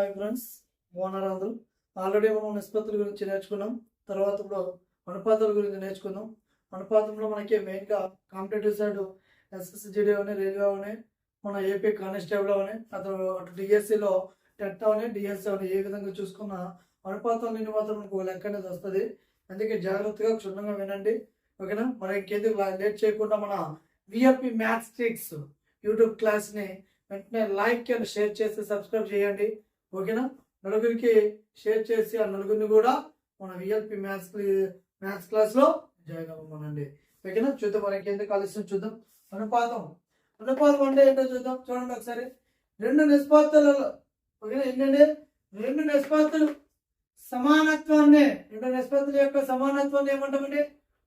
Hi friends బాగున్నారు అందరూ? Already మనం నిష్పత్తుల గురించి నేర్చుకున్నాం. తర్వాత ఇప్పుడు అనుపాతాల గురించి నేర్చుకుందాం. అనుపాతంలో మనకి మెయిన్గా కాంపిటేటివ్ సైడ్ ఎస్ఎస్జిడి అని రైల్వే అని మన ఏపీ కానిస్టేబుల్ అని అతను అటు డిఎస్సిలో టెట్ అని డిఎస్సి అని ఏ విధంగా చూసుకున్న అనుపాతం నుండి మాత్రం మనకు లెక్క అనేది వస్తుంది. అందుకే జాగ్రత్తగా క్షుణ్ణంగా వినండి. ఓకేనా? మనం ఇంకేందుకు లేట్ చేయకుండా మన విఎఫ్పి మ్యాథ్స్ ట్రిక్స్ యూట్యూబ్ క్లాస్ని వెంటనే లైక్ అండ్ షేర్ చేసి సబ్స్క్రైబ్ చేయండి. ఓకేనా? నలుగురికి షేర్ చేసి ఆ నలుగురిని కూడా మన విఎల్పి మ్యాథ్స్ మ్యాథ్స్ క్లాస్లో జాయిన్ అవ్వమనండి. ఓకేనా? చూద్దాం మనకి ఎందుకు ఆలస్యం చూద్దాం. అనుపాతం. అనుపాతం అంటే ఏంటో చూద్దాం. చూడండి ఒకసారి. రెండు నిష్పత్తులలో ఓకేనా? ఏంటంటే రెండు నిష్పత్తులు సమానత్వాన్ని రెండు నిష్పత్తుల యొక్క సమానత్వాన్ని ఏమంటామండి?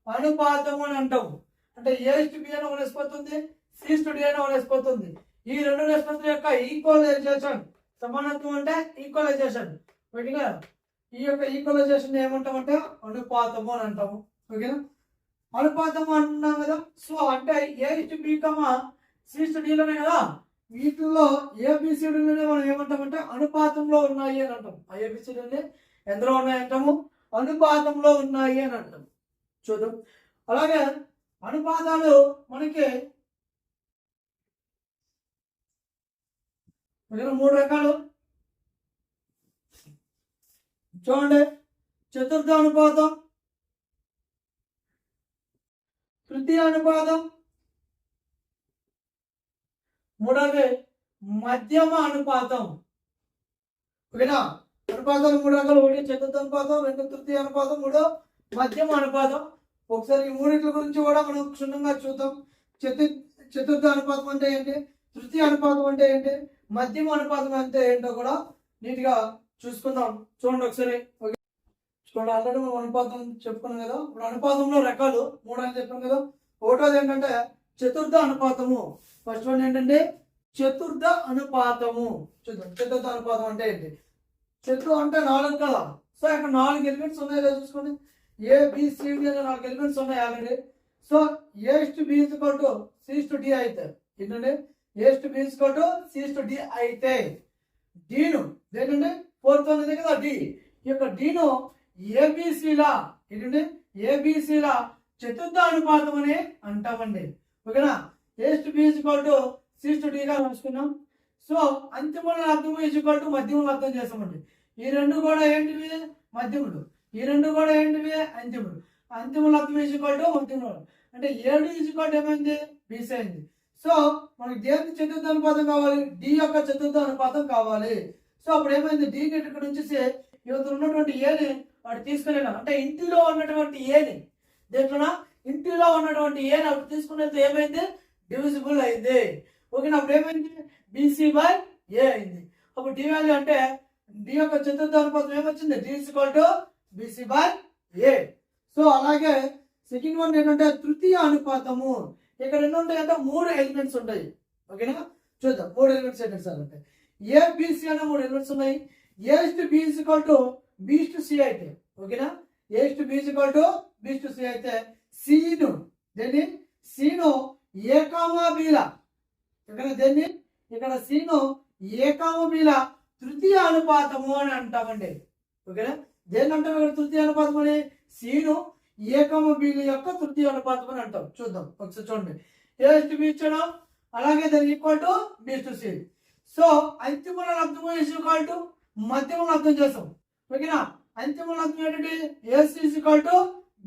అనుపాతం అని అంటాము అంటే ఏ టు బి అని ఒక నిష్పత్తి ఉంది సి టు డి అని ఒక నిష్పత్తి ఉంది. ఈ రెండు నిష్పత్తుల యొక్క ఈక్వలైజేషన్ సమానత్వం అంటే ఈక్వలైజేషన్ ఓకేనా ఈ యొక్క ఈక్వలైజేషన్ ఏమంటామంటే అనుపాతము అని అంటాము. ఓకేనా అనుపాతము అంటున్నాం కదా? సో అంటే ఏ టు బీకమా సిస్ట్ డీలోనే కదా? వీటిల్లో ఏబిసిడీలోనే మనం ఏమంటామంటే అనుపాతంలో ఉన్నాయి అని అంటాం. ఆ ఏబిసిడీని ఎందులో ఉన్నాయి అంటాము? అనుపాతంలో ఉన్నాయి అని అంటాం. చూద్దాం. అలాగే అనుపాతాలు మనకి ఇక్కడ మూడు రకాలు. చూడండి. చతుర్థ అనుపాతం. తృతీయ అనుపాతం. మూడవది మధ్యమ అనుపాతం. ఓకేనా? అనుపాతాలు మూడు రకాలు. ఒకటి చతుర్థ అనుపాతం రెండు తృతీయ అనుపాతం మూడో మధ్యమ అనుపాతం. ఒకసారి ఈ మూడింటి గురించి కూడా మనం క్షుణ్ణంగా చూద్దాం. చతు చతుర్థ అనుపాతం అంటే ఏంటి? తృతీయ అనుపాతం అంటే ఏంటి? మధ్యమ అనుపాతం అంటే ఏంటో కూడా నీట్గా చూసుకుందాం. చూడండి ఒకసారి. ఓకే. చూడండి ఆల్రెడీ మనం అనుపాతం చెప్పుకున్నాం కదా. ఇప్పుడు అనుపాతంలో రకాలు మూడు అని చెప్పాం కదా. ఒకటోది ఏంటంటే చతుర్థ అనుపాతము. ఫస్ట్ వన్ ఏంటంటే చతుర్థ అనుపాతము. చూద్దాం చతుర్థ అనుపాతం అంటే ఏంటి? చతు అంటే నాలుగు కదా. సో ఇక్కడ నాలుగు ఎలిమెంట్స్ ఉన్నాయి కదా చూసుకోండి. ఏ బిసిడి అనే నాలుగు ఎలిమెంట్స్ ఉన్నాయి already. So a's to b equal to c's to d అయితే. ఏంటంటే a's to b equal to c's to d అయితే డీను ఏంటంటే ఫోర్త్ ఉంది కదా డి ఈ యొక్క డీను ఏబిసిలా ఏంటంటే ఏబిసిలా చతుర్థ అనుపాతం అని అంటామండి. ఓకేనా? A's to b equal to c's to డిగా చూసుకున్నాం సో అంతిమ అర్థం ఈక్వల్ టు మధ్యములు అర్థం చేస్తామండి. ఈ రెండు కూడా ఏంటివి? మధ్యములు. ఈ రెండు కూడా ఏంటివి? అంతిములు. అంతిములు అర్థం ఈక్వల్ టు మధ్యములు అంటే ఏడు ఈక్వల్ ఏమైంది? బీసీ అయింది. సో మనకి దేని చతుర్థ అనుపాతం కావాలి? డి యొక్క చతుర్థ అనుపాతం కావాలి. సో అప్పుడు ఏమైంది? డి ఇక్కడ నుంచి యువత ఉన్నటువంటి ఏని వాడు తీసుకునేలా అంటే ఇంటిలో ఉన్నటువంటి ఏని దేంట్లోనా? ఇంటిలో ఉన్నటువంటి ఏని అప్పుడు తీసుకునేది ఏమైంది? డివిజిబుల్ అయింది. ఓకేనా అప్పుడు ఏమైంది? బీసీ బై ఏ అయింది. అప్పుడు డి వాల్యూ అంటే డి యొక్క చతుర్థ అనుపాతం ఏమొచ్చింది? D equal to BC by a so అలాగే సెకండ్ వన్ ఏంటంటే తృతీయ అనుపాతము. ఇక్కడ ఎన్ని ఉంటాయి అంటే మూడు ఎలిమెంట్స్ ఉంటాయి. ఓకేనా చూద్దాం. మూడు ఎలిమెంట్స్ ఏంటంటే సార్ అంటే? ఏ బీసీ అనే మూడు ఎలిమెంట్స్ ఉన్నాయి. A to b equal to b's to c అయితే. ఓకేనా a to b equal to b's to c అయితే సీను దేన్ని? సీను ఏకామా బీల ఇక్కడ దేన్ని? ఇక్కడ సీను ఏకామ బీల తృతీయ అనుపాతము అని అంటామండి. ఓకేనా? దేన్ని అంటాం ఇక్కడ తృతీయ అనుపాతం అని? సీను ఏకము బీలు యొక్క తృతీయ అనుపాతం అని అంటాం. చూద్దాం ఒకసారి చూడండి. ఏ టు బి ఇచ్చడం? అలాగే దాని equal to b to c so అర్థం లబ్ధము ఈక్వల్ టు మధ్యమ అర్థం చేస్తాం. ఓకేనా అంతిమ అర్థం ఏంటంటే ఏసీ ఈక్వల్ టు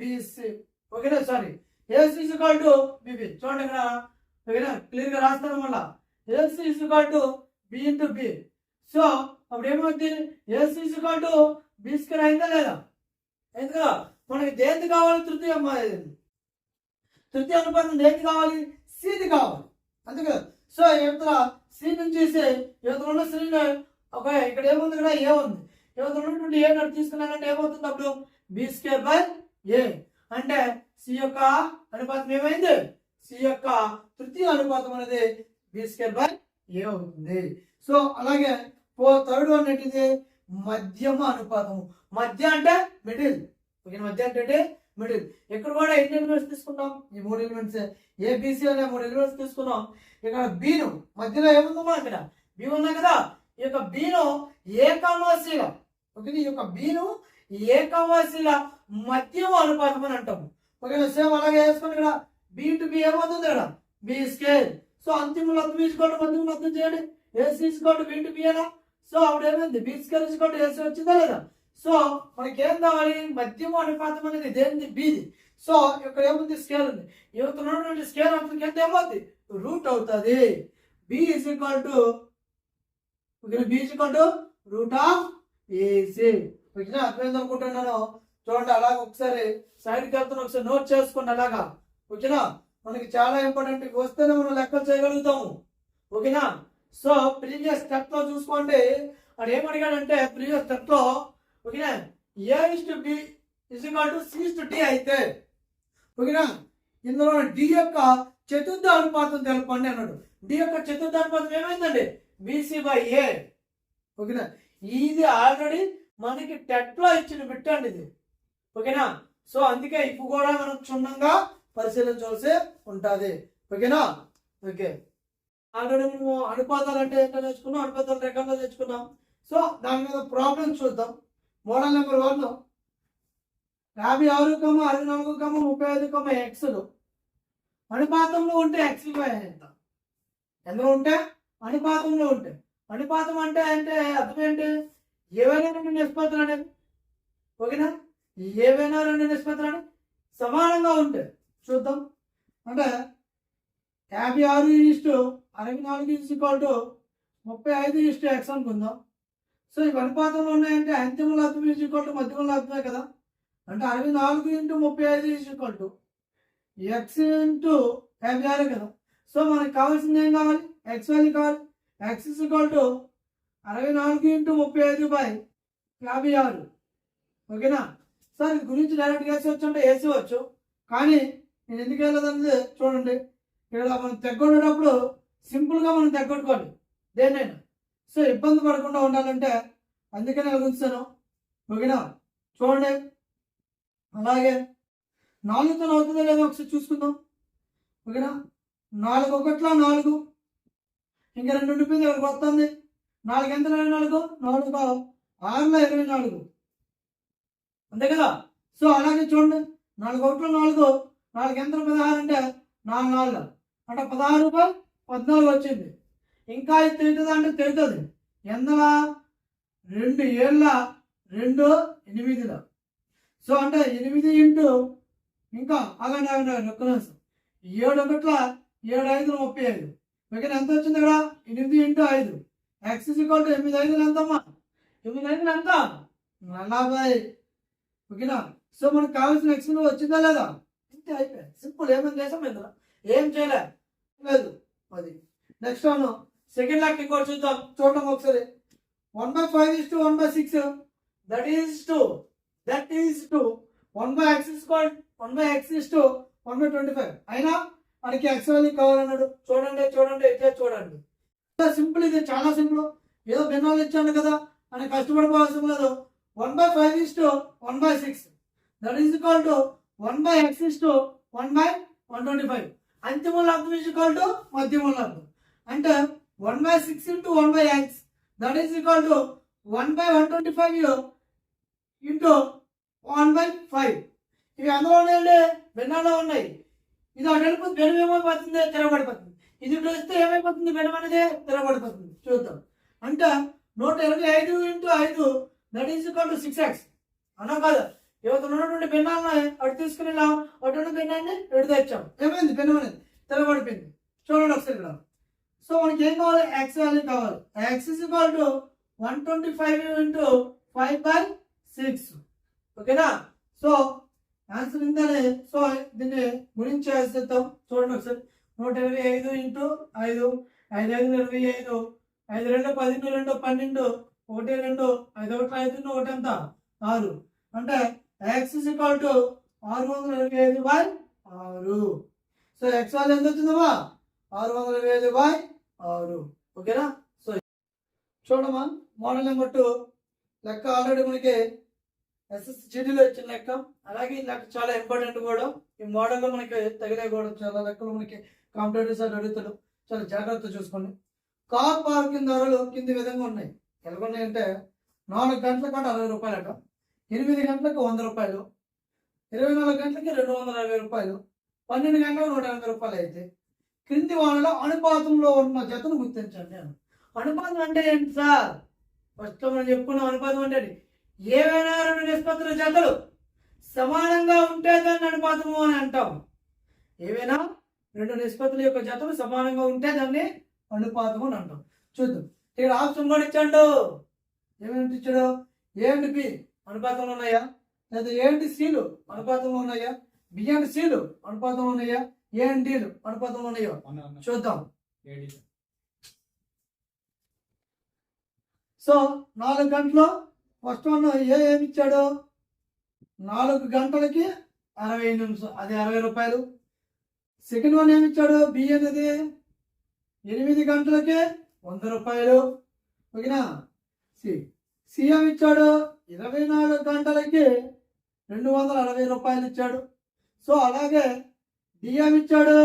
బిసి ఓకేనా sorry AC equal to BB చూడండి ఇక్కడ. ఓకేనా క్లియర్గా రాస్తాను మళ్ళా. AC equal to b into b so అప్పుడు ఏమవుతుంది AC equal to b square అయిందా లేదా? అయింది? కదా మనకి దేనికి కావాలి? తృతీయ తృతీయ అనుపాతం దేనికి కావాలి? సీది కావాలి. అందుకే సో యువతల సి నుంచి యువతలు ఉన్న శ్రీని ఒక ఇక్కడ ఏముంది కూడా ఏ ఉంది. యువతలు ఉన్నటువంటి ఏ నడు తీసుకున్నానంటే ఏమవుతుంది అప్పుడు? B square by A. అంటే సి యొక్క అనుపాతం ఏమైంది? సి యొక్క తృతీయ అనుపాతం అనేది బి స్క్వేర్ బై ఏ అవుతుంది. సో అలాగే పో థర్డ్ వన్ ఏంటిది? మధ్యమ అనుపాతము. మధ్య అంటే మిడిల్. ఓకే మధ్య అంటే మిడిల్. ఇక్కడ కూడా ఎన్ని ఎలిమెంట్స్ తీసుకున్నాం? ఈ మూడు ఎలిమెంట్స్ ఏబిసి అనే మూడు ఎలిమెంట్స్ తీసుకున్నాం. ఇక్కడ బీను మధ్యలో ఏముందమ్మా ఇక్కడ? బి ఉన్నా కదా? ఈ యొక్క బీను ఏకవాసిల ఓకే ఈ యొక్క బీను ఏకవాసిల మధ్యమ అనుపాతం అని అంటాము ఓకేనా సేమ్ అలాగే వేసుకోండి ఇక్కడ. బి టు బి ఏమవుతుంది ఇక్కడ? బి స్కేల్ సో అంతిమ లబ్ధం తీసుకోండి మధ్యమ లబ్ధం చేయండి. ఏసీ తీసుకోండి బి టు బి అయినా సో అప్పుడు ఏమైంది? బి స్కేల్ తీసుకోండి ఏసీ వచ్చిందా లేదా? సో మనకి ఏం కావాలి? మధ్యమ అనుపాతం అనేది దేనిది? బీది. సో ఇక్కడ ఏముంది? స్కేల్ ఉంది. యువత ఉన్నటువంటి స్కేల్ అవుతుంది ఎంత ఏమవుతుంది రూట్ అవుతుంది. B is equal to b equal to root of AC ఓకేనా? అర్థమైంది అనుకుంటున్నాను? చూడండి అలాగ ఒకసారి సైడ్కి వెళ్తున్న ఒకసారి నోట్ చేసుకోండి అలాగా. ఓకేనా? మనకి చాలా ఇంపార్టెంట్ వస్తేనే మనం లెక్కలు చేయగలుగుతాము. ఓకేనా? సో ప్రీవియస్ స్టెప్లో చూసుకోండి. వాడు ఏం అడిగాడంటే ప్రీవియస్ స్టెప్లో ఓకేనా? A is to b is equal to c's to d అయితే ఓకేనా? ఇందులో డి యొక్క చతుర్థ అనుపాతం తెలపండి అన్నాడు. డి యొక్క చతుర్థ అనుపాతం ఏమైందండి? బీసీ బై ఏ ఓకేనా? ఇది ఆల్రెడీ మనకి టెట్లో ఇచ్చిన బిట్ అండి ఇది. ఓకేనా? సో అందుకే ఇప్పుడు కూడా మనం క్షుణ్ణంగా పరిశీలించవలసి ఉంటుంది. ఓకేనా? ఓకే. ఆల్రెడీ మేము అనుపాతాలు అంటే ఏంటో నేర్చుకున్నాం అనుపాతాలు రకంగా నేర్చుకున్నాం. సో దాని మీద ప్రాబ్లమ్స్ చూద్దాం. Model number one. యాభై ఆరు కమ్మ అరవై నాలుగు కమ్మ ముప్పై ఐదు కమ్మ ఎక్స్లు అనుపాతంలో ఉంటే ఎక్స్లు ఎంత ఎందులో ఉంటే? అనుపాతంలో ఉంటే. అనుపాతం అంటే అంటే అర్థం ఏంటి? ఏవైనా రెండు నిష్పత్తులు అనేది. ఓకేనా? ఏవైనా రెండు నిష్పత్తులు అని సమానంగా ఉంటే చూద్దాం. అంటే యాభై ఆరు ఇస్టు అరవై నాలుగు ఇస్ ఈక్వల్ టు ముప్పై ఐదు ఇస్టు ఎక్స్ అనుకుందాం. సో ఇవి అనుపాతంలో ఉన్నాయంటే అంతిమ లబ్ధం ఇస్ ఈక్వల్ టు మధ్యమ లబ్ధమే కదా? అంటే అరవై నాలుగు ఇంటూ ముప్పై ఐదు is equal to x into యాభై ఆరు కదా? సో మనకి కావాల్సింది ఏం కావాలి? ఎక్స్ వాల్యూ కావాలి. ఎక్స్ ఇస్ ఈక్వల్ టు అరవై నాలుగు ఇంటూ ముప్పై ఐదు బై యాభై ఆరు. ఓకేనా? సార్ ఇది గురించి డైరెక్ట్గా వేసేవచ్చు అంటే వేసేవచ్చు కానీ నేను ఎందుకు వెళ్ళదన్నది చూడండి. ఇక్కడ మనం తెగ్గొట్టేటప్పుడు సింపుల్గా మనం తెగ్గొట్టుకోవాలి దేన్నైనా. సో ఇబ్బంది పడకుండా ఉండాలంటే అందుకనే అలా ఓకేనా? చూడండి. అలాగే నాలుగుతో అవుతుందో లేదో ఒకసారి చూసుకుందాం. ఓకేనా? నాలుగు ఒకట్లా నాలుగు. ఇంకా రెండు ఉండిపోయింది ఒకటి వస్తుంది? నాలుగు ఎంత ఇరవై నాలుగు? నాలుగు ఆరులో ఇరవై నాలుగు. అంతే కదా? సో అలాగే చూడండి. నాలుగు ఒకటిలో నాలుగు. నాలుగు ఎంత పదహారు అంటే నాలుగు నాలుగు. అంటే పదహారు రూపాయలు పద్నాలుగు వచ్చింది. ఇంకా ఇది తింటుంది అంటే తింటుంది ఎందలా రెండు ఏళ్ళ రెండు ఎనిమిదిలో. సో అంటే ఎనిమిది ఇంటూ ఇంకా అగండి అగండి అగండి ఒక్క నిమిషం. ఏడు ఒకట్ల ఏడు ఐదు ముప్పై ఐదు. ఇక్కడ ఎంత వచ్చింది ఇక్కడ? ఎనిమిది ఇంటూ ఐదు. ఎక్స్ ఈక్వల్ టు ఎనిమిది ఐదులు ఎంతమ్మా? ఎనిమిది ఐదులు ఎంత? నలభై. ఓకేనా? సో మనకు కావాల్సిన ఎక్స్ వచ్చిందా లేదా? ఇంతే అయిపోయింది. సింపుల్ ఏమైనా చేసాం ఇందులో? ఏం చేయలేదు లేదు. పది. నెక్స్ట్ అవును సెకండ్ లాక్ ఇంకోటి చూద్దాం. చూడటం ఒకసారి. One by five is to one by six that is to that is to one by x is one by x is to one by twenty five అయినా మనకి ఎక్స్ వాల్యూ కావాలన్నాడు. చూడండి చూడండి ఇట్లా చూడండి. సింపుల్ ఇది చాలా సింపుల్ ఏదో భిన్నాలు ఇచ్చాను కదా అని కష్టపడిపోవాల్సిన లేదు. One by five is to one by six that is equal to one by x is to one by one twenty five అంతిమ లబ్ధం ఇస్ ఈక్వల్ టు మధ్యమ లబ్ధం. అంటే one by six into one by x. That is equal to one by one twenty five into one by five ఇవి అందులో ఉన్నాయండి భిన్నాలో ఉన్నాయి. ఇది అటు వెళ్ళిపోతుంది బెనం ఏమైపోతుంది తిరగబడిపోతుంది ఇది ఇటు వస్తే ఏమైపోతుంది? బెనం అనేది తిరగబడిపోతుంది చూద్దాం. అంటే నూట ఇరవై ఐదు ఇంటూ ఐదు that is equal to six x అన్నా కాదు. యువతలు ఉన్నటువంటి భిన్నాలను అటు తీసుకుని వెళ్ళాం అటు ఉన్న భిన్నాన్ని ఎడు తెచ్చాం. ఏమైంది? భిన్నం అనేది తిరగబడిపోయింది చూడండి ఒకసారి ఇక్కడ. సో మనకి ఏం కావాలి? ఎక్స్ వాల్యూ కావాలి. X is equal to one twenty five into five by six ఓకేనా సో ఆన్సర్ ఇందనే సో దీన్ని గురించి చేసేద్దాం చూడండి ఒకసారి. నూట ఇరవై ఐదు ఇంటూ ఐదు. ఐదు ఐదు ఇరవై ఐదు ఐదు రెండు పదిహేను రెండు పన్నెండు ఒకటి రెండు ఐదు ఒకటి ఐదు ఒకటి ఎంత? ఆరు. అంటే ఎక్స్ ఈక్వల్ టు ఆరు వందల ఇరవై ఐదు బై ఆరు. సో ఎక్స్ వాళ్ళు ఎంత వచ్చిందమ్మా? ఆరు వందల ఇరవై ఐదు బై ఆరు. ఓకేనా? సో చూడమ్మా మోడల్ నెంబర్ టూ. లెక్క ఆల్రెడీ మనకి ఎస్ఎస్ జీడీలో ఇచ్చిన లెక్క. అలాగే ఈ లెక్క చాలా ఇంపార్టెంట్ కూడా. ఈ మోడల్లో మనకి తగిలే కూడా. చాలా లెక్కలు మనకి కాంపిటేటివ్ సార్ అడుగుతాడు చాలా జాగ్రత్త చూసుకోండి. కార్ పార్కింగ్ ధరలు కింది విధంగా ఉన్నాయి. ఎలా ఉన్నాయంటే నాలుగు గంటల కంటే అరవై రూపాయలట. ఎనిమిది గంటలకు వంద రూపాయలు. ఇరవై నాలుగు గంటలకి రెండు వందల అరవై రూపాయలు. పన్నెండు గంటలకు నూట ఎనభై రూపాయలు అయితే. క్రింది వాళ్ళలో అనుపాతంలో ఉన్న జతను గుర్తించండి నేను. అనుపాతం అంటే ఏంటి సార్? ఫస్ట్ మనం చెప్పుకున్నాం అనుపాతం అంటే ఏవైనా రెండు నిష్పత్తుల జతలు సమానంగా ఉంటే దాన్ని అనుపాతము అని అంటాం. ఏవైనా రెండు నిష్పత్తుల యొక్క జతలు సమానంగా ఉంటే దాన్ని అనుపాతం అని అంటాం. చూద్దాం. ఇక్కడ ఆప్షన్ కూడా ఇచ్చాడు. ఏమేమి ఇచ్చాడు? ఏంటి పి అనుపాతంలో ఉన్నాయా? లేదా ఏంటి సీలు అనుపాతంలో ఉన్నాయా? బియ్యం సీలు అనుపాతంలో ఉన్నాయా? ఏ అండ్ డీలు అనుపాతంలో ఉన్నాయో? చూద్దాం. సో నాలుగు గంటలు ఫస్ట్ వన్ ఏ ఏమి ఇచ్చాడు? నాలుగు గంటలకి అరవై నిమిషం అది అరవై రూపాయలు. సెకండ్ వన్ ఏమి ఇచ్చాడు? బి అనేది ఎనిమిది గంటలకి వంద రూపాయలు. ఓకేనా? సి సి ఏమి ఇచ్చాడు? ఇరవై నాలుగు గంటలకి రెండు వందల అరవై రూపాయలు ఇచ్చాడు. సో అలాగే డి ఇచ్చాడు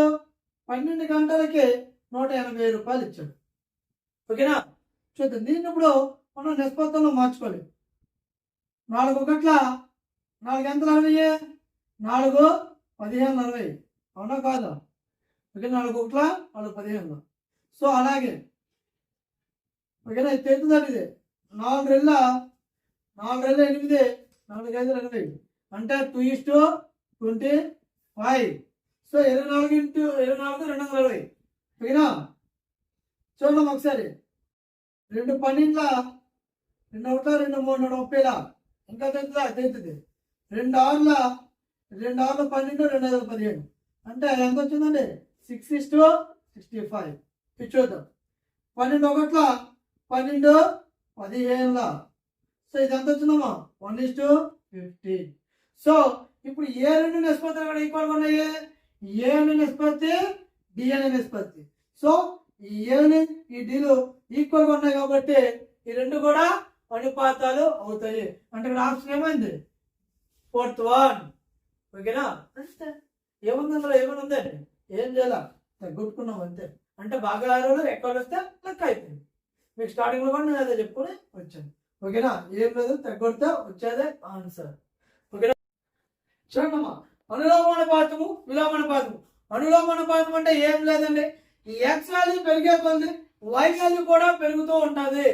పన్నెండు గంటలకి నూట ఎనభై రూపాయలు ఇచ్చాడు. ఓకేనా? చూద్దాం. దీన్ని ఇప్పుడు మనం నిష్పత్తంలో మార్చుకోవాలి. నాలుగు గంటల నాలుగు ఎంత అరవై? నాలుగు పదిహేను అరవై. అవునా కాదా? ఓకే నాలుగు ఒకట్ల నాలుగు పదిహేను సో అలాగే. ఓకేనా? ఇది తెలుస్తుందండి ఇది? నాలుగు రెళ్ళ నాలుగు రెళ్ళ ఎనిమిది నాలుగు ఐదు ఎనభై అంటే two is two twenty five. So ఇరవై నాలుగు ఇంటూ ఇరవై నాలుగు రెండు వందల ఇరవై ఓకేనా చూడండి ఒకసారి. రెండు పన్నెండుల? రెండు ఒకట రెండు మూడు రెండు ముప్పైలా? ఇంకా తెలుతుందా తెలుస్తుంది రెండు ఆరుల? రెండు ఆరుల పన్నెండు రెండు ఐదు పదిహేడు. అంటే ఎంత వచ్చిందండి? Six is to sixty five. ఇది చూద్దాం. పన్నెండు ఒకట్ల? పన్నెండు పదిహేనుల? సో ఇది ఎంత వచ్చిందమ్మా? One is to fifteen. So ఇప్పుడు ఏ రెండు నిష్పత్తులు కూడా ఈక్వల్గా ఉన్నాయి? ఏ నిష్పత్తి డి అనే నిష్పత్తి. సో ఈ ఏని ఈ డీలు ఈక్వల్గా ఉన్నాయి కాబట్టి ఈ రెండు కూడా అనుపాతాలు అవుతాయి. అంటే ఇక్కడ ఆప్షన్ ఏమైంది? ఫోర్త్ వన్ ఓకేనా? అంతే. ఏముంది అందులో? ఏమైనా ఉందండి ఏం చేయాల? తగ్గుట్టుకున్నాం అంతే. అంటే బాగా ఆరోలు ఎక్కువ వస్తే లెక్క అయిపోయింది. మీకు స్టార్టింగ్లో కూడా నేను అదే చెప్పుకొని వచ్చాను. ఓకేనా? ఏం లేదు తగ్గొడితే వచ్చేదే ఆన్సర్ ఓకేనా? చూడమ్మా అనులోమానుపాతము విలోమానుపాతము. అనులోమానుపాతం అంటే ఏం లేదండి. ఈ ఎక్స్ వాల్యూ పెరిగే కొద్ది వై వాల్యూ కూడా పెరుగుతూ ఉంటుంది.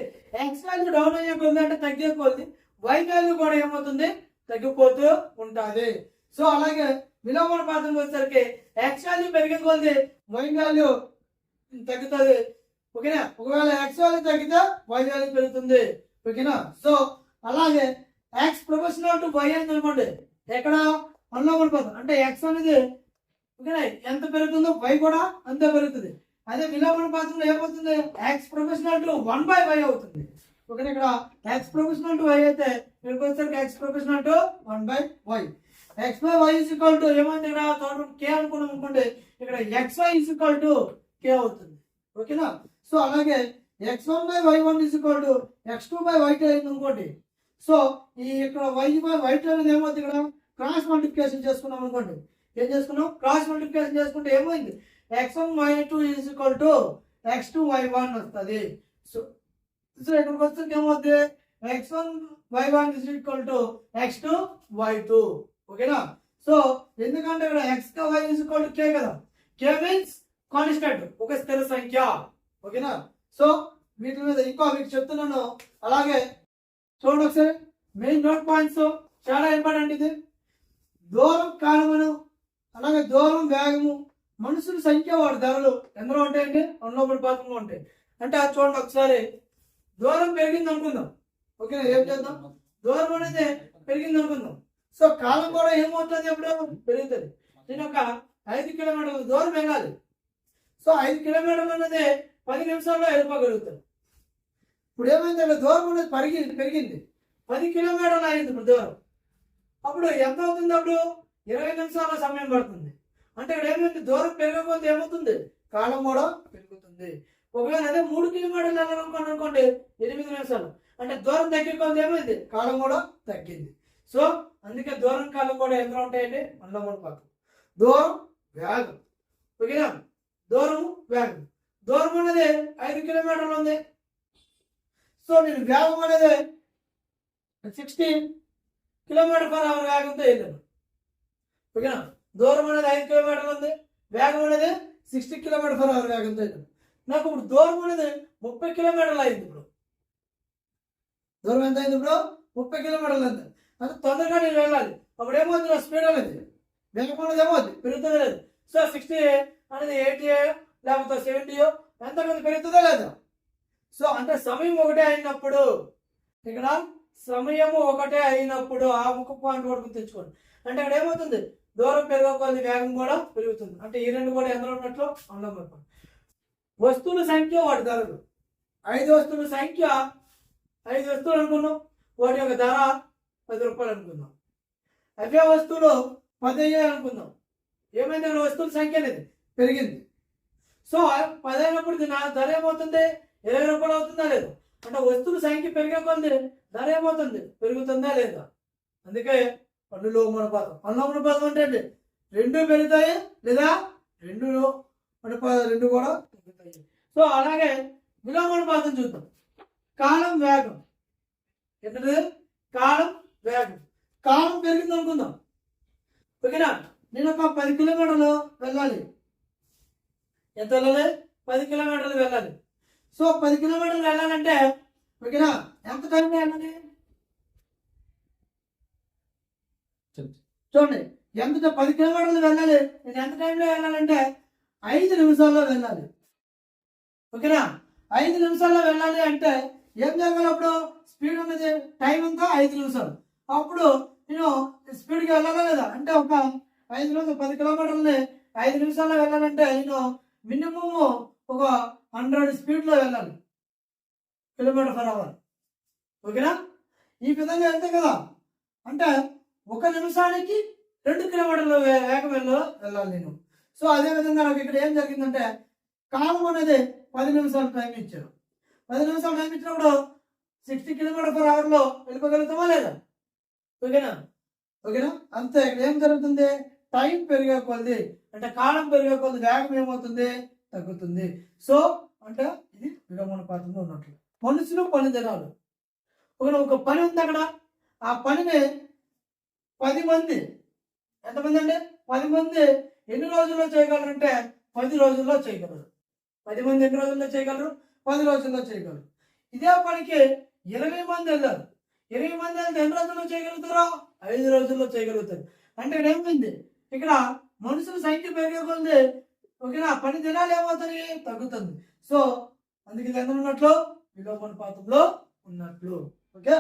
ఎక్స్ వాల్యూ డౌన్ అయ్యే కొద్ది అంటే తగ్గే కొద్ది వై వాల్యూ కూడా ఏమవుతుంది? తగ్గిపోతూ ఉంటుంది. సో అలాగే విలోమానుపాతం వచ్చేసరికి ఎక్స్ వాల్యూ పెరిగే కొద్ది వై వాల్యూ తగ్గుతుంది. ఓకేనా? ఒకవేళ ఎక్స్ వాల్యూ తగ్గితే వై వాల్యూ పెరుగుతుంది. ఓకేనా? సో అలాగే ఎక్స్ ప్రొఫెషనల్ టు వై అని అనుకోండి ఎక్కడ? అనులోమానుపాతం అంటే ఎక్స్ అనేది ఓకేనా ఎంత పెరుగుతుందో వై కూడా అంతే పెరుగుతుంది. అదే విలోమానుపాతంలో ఏమవుతుంది? X proportional to one by y అవుతుంది. ఓకేనా ఇక్కడ ఎక్స్ ప్రొఫెషనల్ టు వై అయితే ఇక్కడికి వచ్చేసరికి x proportional to one by y x by y is equal to ఏమైంది ఇక్కడ? చూడండి కే అనుకున్నాం అనుకోండి ఇక్కడ x y is equal to k అవుతుంది. ఓకేనా? సో అలాగే x one by y one is equal to x two by y two అయింది అనుకోండి. సో ఈ ఇక్కడ వై బై వై టూ అనేది ఏమవుతుంది ఇక్కడ? క్రాస్ మల్టిప్లికేషన్ చేసుకున్నాం అనుకోండి. ఏం చేసుకున్నాం? క్రాస్ మల్టిప్లికేషన్ చేసుకుంటే ఏమైంది? X one y two is equal to x two y one వస్తుంది. సో సో ఇక్కడికి వస్తుంది ఏమవుతుంది x one y one is equal to x two y two ఓకేనా సో ఎందుకంటే ఇక్కడ x y is equal to k కదా? K means constant ఒక స్థిర సంఖ్య. ఓకేనా సో వీటి మీద ఇంకో మీకు చెప్తున్నాను. అలాగే చూడండి ఒకసారి. మెయిన్ నోట్ పాయింట్స్ చాలా ఇంపార్టెంట్ ఇది. దూరం కాలమను అలాగే దూరం వేగము మనుషుల సంఖ్య వాడి ధరలు. ఎందులో ఉంటాయండి అన్నోబడి పాత్రలో ఉంటాయి. అంటే అది చూడండి ఒకసారి. దూరం పెరిగింది అనుకుందాం. ఓకేనా? ఏం చేద్దాం? దూరం అనేది పెరిగింది అనుకుందాం. సో కాలం కూడా ఏమవుతుంది ఎప్పుడు? పెరుగుతుంది. నేను ఒక ఐదు కిలోమీటర్ల దూరం వెళ్ళాలి. సో ఐదు కిలోమీటర్లు అనేది పది నిమిషాల్లో వెళ్ళిపోగలుగుతాను ఇప్పుడు ఏమైంది దూరం అనేది పెరిగింది పెరిగింది. పది కిలోమీటర్లు అయింది ఇప్పుడు దూరం. అప్పుడు ఎంత అవుతుంది అప్పుడు? ఇరవై నిమిషాల సమయం పడుతుంది. అంటే ఇక్కడ ఏమైంది? దూరం పెరగకపోతే ఏమవుతుంది? కాలం కూడా పెరుగుతుంది. ఒకవేళ అదే మూడు కిలోమీటర్లు వెళ్ళాలనుకోండి అనుకోండి ఎనిమిది నిమిషాలు. అంటే దూరం తగ్గిపోతే ఏమైంది? కాలం కూడా తగ్గింది. సో అందుకే దూరం కాలం కూడా ఎంత ఉంటాయండి. మళ్ళీ మూడు పాత్ర దూరం వేగం. ఓకేనా? దూరం వేగం. దూరం అనేది ఐదు కిలోమీటర్లు ఉంది. సో నేను వేగం అనేది సిక్స్టీ కిలోమీటర్ పర్ అవర్ వేగంతో వెళ్ళాను. ఓకేనా? దూరం అనేది ఐదు కిలోమీటర్లు ఉంది. వేగం అనేది సిక్స్టీ కిలోమీటర్ పర్ అవర్ వేగంతో వెళ్ళాను. నాకు ఇప్పుడు దూరం అనేది ముప్పై కిలోమీటర్లు అయింది ఇప్పుడు. దూరం ఎంత అయింది ఇప్పుడు? ముప్పై కిలోమీటర్లు అయింది అంటే తొందరగా నేను వెళ్ళాలి. అప్పుడు ఏమవుతుంది? నా స్పీడ్ అనేది వేగం అనేది ఏమవుతుంది? పెరుగుతుంది లేదు. సో సిక్స్టీ అనేది ఎయిటీ లేకపోతే సెవెంటీ ఎంతమంది పెరుగుతుందో లేదా. సో అంటే సమయం ఒకటే అయినప్పుడు ఇక్కడ సమయము ఒకటే అయినప్పుడు ఆ ముఖ పాయింట్ కూడా తెచ్చుకోండి. అంటే అక్కడ ఏమవుతుంది? దూరం పెరగకొద్ది వేగం కూడా పెరుగుతుంది. అంటే ఈ రెండు కూడా ఎందులో ఉన్నట్లు అనుకో వస్తువుల సంఖ్య వాటి ధరలు ఐదు వస్తువుల సంఖ్య ఐదు వస్తువులు అనుకున్నాం. వాటి యొక్క ధర పది రూపాయలు అనుకుందాం అవే వస్తువులు పది అయ్యాయి అనుకుందాం ఏమైంది వస్తువుల సంఖ్య అనేది పెరిగింది. సో పది అయినప్పుడు ధర ఏమవుతుంది? ఇరవై రూపాయలు అవుతుందా? లేదు. అంటే వస్తువుల సంఖ్య పెరిగే కొంది ధర ఏమవుతుంది? పెరుగుతుందా లేదా? అందుకే పన్నులో అనుపాతం పన్ను అనుపాతం అంటే అండి రెండు పెరుగుతాయి లేదా రెండు అనుపాతం రెండు కూడా పెరుగుతాయి? సో అలాగే విలోమ చూద్దాం. కాలం వేగం. ఏంటది? కాలం వేగం. కాలం పెరిగింది అనుకుందాం. ఓకేనా? నేను ఒక పది కిలోమీటర్లు వెళ్ళాలి. ఎంత వెళ్ళాలి? పది కిలోమీటర్లు వెళ్ళాలి. సో పది కిలోమీటర్లు వెళ్ళాలంటే ఓకేనా ఎంత టైం వెళ్ళాలి? చూడండి ఎంత పది కిలోమీటర్లు వెళ్ళాలి? నేను ఎంత టైంలో వెళ్ళాలంటే ఐదు నిమిషాల్లో వెళ్ళాలి. ఓకేనా ఐదు నిమిషాల్లో వెళ్ళాలి అంటే ఏం జరగాలి అప్పుడు? స్పీడ్ ఉన్నది. టైం అంతా ఐదు నిమిషాలు. అప్పుడు నేను స్పీడ్కి వెళ్ళాలా లేదా? అంటే ఒక ఐదు నిమిషాలు పది కిలోమీటర్లని ఐదు నిమిషాల్లో వెళ్ళాలంటే నేను మినిమము ఒక హండ్రెడ్ స్పీడ్లో వెళ్ళాలి కిలోమీటర్ పర్ అవర్ ఓకేనా? ఈ విధంగా వెళ్తే కదా అంటే ఒక నిమిషానికి రెండు కిలోమీటర్ల వేగంలో వెళ్ళాలి నేను. సో అదే విధంగా నాకు ఇక్కడ ఏం జరిగిందంటే కాలం అనేది పది నిమిషాలు టైం ఇచ్చారు. పది నిమిషాలు టైం ఇచ్చినప్పుడు సిక్స్టీ కిలోమీటర్ పర్ అవర్లో వెళ్ళిపోగలుగుతామా లేదా? ఓకేనా? ఓకేనా? అంతే ఇక్కడ ఏం జరుగుతుంది? టైం పెరిగే కొద్ది అంటే కాలం పెరిగే కొద్ది వేగం ఏమవుతుంది? తగ్గుతుంది. సో అంటే ఇది విలోమన పాత్రలో ఉన్నట్లు. మనుషులు పని జనాలు. ఒక ఒక పని ఉంది అక్కడ. ఆ పనిని పది మంది ఎంతమంది అండి పది మంది ఎన్ని రోజుల్లో చేయగలరంటే పది రోజుల్లో చేయగలరు. పది మంది ఎన్ని రోజుల్లో చేయగలరు? పది రోజుల్లో చేయగలరు. ఇదే పనికి ఇరవై మంది వెళ్ళారు. ఇరవై మంది వెళ్తే ఎన్ని రోజుల్లో చేయగలుగుతారో? ఐదు రోజుల్లో చేయగలుగుతారు. అంటే ఏమైంది ఇక్కడ మనుషుల సంఖ్య పెరిగే కొద్ది ఓకేనా పని దినాలు ఏమవుతుంది తగ్గుతుంది. సో అందుకే ఇది ఉన్నట్లు విలోపన పాత్రలో ఉన్నట్లు. ఓకే?